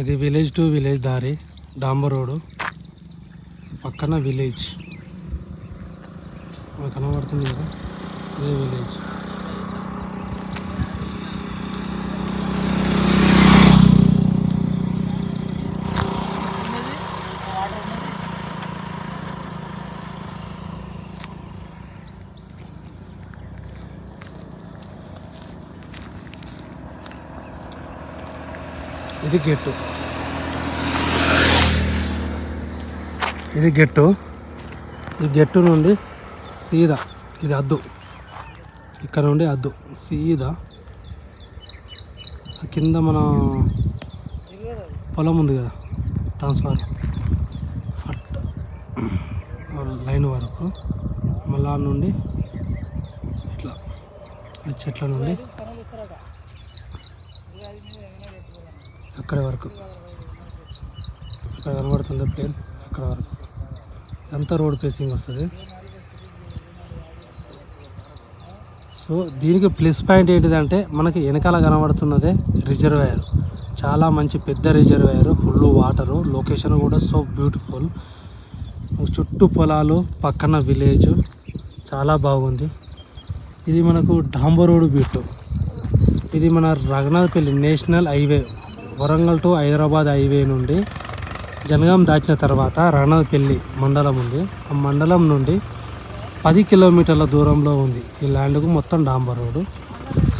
ఇది village to village దారి డాంబర్ road. పక్కన విలేజ్ మనకు కనబడుతుంది కదా? ఇదే విలేజ్ ఇది గెట్టు. ఇది గెట్టు. ఈ గెట్టు నుండి సీదా ఇది అద్దు. ఇక్కడ నుండి అద్దు సీదా. కింద మన పొలం ఉంది కదా ట్రాన్స్ఫార్ అట్ లైన్ వరకు మళ్ళా నుండి ఇట్లా చెట్ల నుండి అక్కడ వరకు. అక్కడ కనబడుతుంది ప్లేన్ అక్కడ వరకు. ఇదంతా రోడ్ ఫేసింగ్ వస్తుంది. సో దీనికి ప్లస్ పాయింట్ ఏంటిదంటే మనకి వెనకాల కనబడుతున్నదే రిజర్వాయర్ చాలా మంచి పెద్ద రిజర్వాయర్ ఫుల్ వాటరు లొకేషన్ కూడా సో బ్యూటిఫుల్ చుట్టూ పొలాలు పక్కన విలేజ్ చాలా బాగుంది. ఇది మనకు డాంబర్ రోడ్ బీట్ ఇది మన Raghunathapalli national highway. Warangal to Hyderabad highway నుండి జనగాం దాటిన తర్వాత రాణాపల్లి మండలం ఉంది. ఆ మండలం నుండి పది కిలోమీటర్ల దూరంలో ఉంది. ఈ ల్యాండ్కు మొత్తం డాంబర్ రోడ్డు.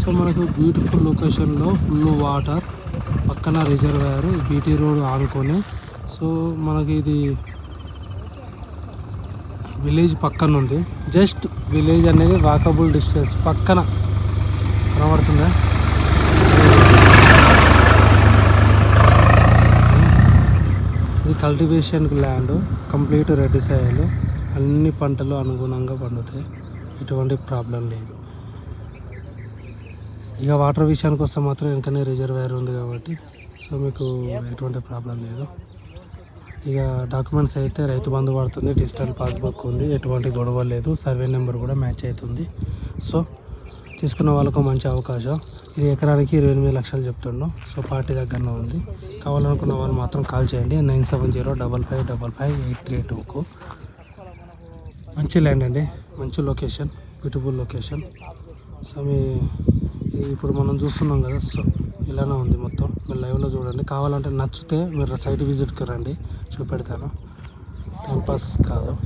సో మనకు బ్యూటిఫుల్ లొకేషన్లో ఫుల్ వాటర్ పక్కన రిజర్వాయర్ బీటీ రోడ్ ఆనుకొని. సో మనకి ఇది విలేజ్ పక్కన ఉంది. జస్ట్ విలేజ్ అనేది వాకబుల్ డిస్టెన్స్ పక్కన కనబడుతుందా ఇది కల్టివేషన్కి ల్యాండ్ కంప్లీట్ రెడ్ సాయిల్ అన్ని పంటలు అనుగుణంగా పండుతాయి. ఎటువంటి ప్రాబ్లం లేదు. ఇక వాటర్ విషయానికి వస్తే మాత్రం వెనకనే రిజర్వాయర్ ఉంది కాబట్టి సో మీకు ఎటువంటి ప్రాబ్లం లేదు. ఇక డాక్యుమెంట్స్ అయితే రైతు బంధు పడుతుంది డిజిటల్ పాస్బుక్ ఉంది ఎటువంటి గొడవ లేదు. సర్వే నెంబర్ కూడా మ్యాచ్ అవుతుంది. సో తీసుకున్న వాళ్ళకు మంచి అవకాశం. ఇది ఎకరానికి ఇరవై ఎనిమిది లక్షలు చెప్తుండు. సో పార్టీ దగ్గరనే ఉంది. కావాలనుకున్న వాళ్ళు మాత్రం కాల్ చేయండి. Nine seven zero double five double five eight three టూకు మంచి ల్యాండ్ అండి. మంచి లొకేషన్. Beautiful location. సో మీ ఇప్పుడు మనం చూస్తున్నాం కదా సో ఇలానే ఉంది మొత్తం. మీరు లైవ్లో చూడండి. కావాలంటే నచ్చితే మీరు సైట్ విజిట్కి రండి. చూపెడతాను. టైంపాస్ కాదు.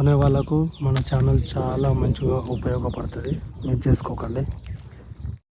కొనే వాళ్ళకు మన ఛానల్ చాలా మంచిగా ఉపయోగపడుతుంది. మీరు చేసుకోకండి.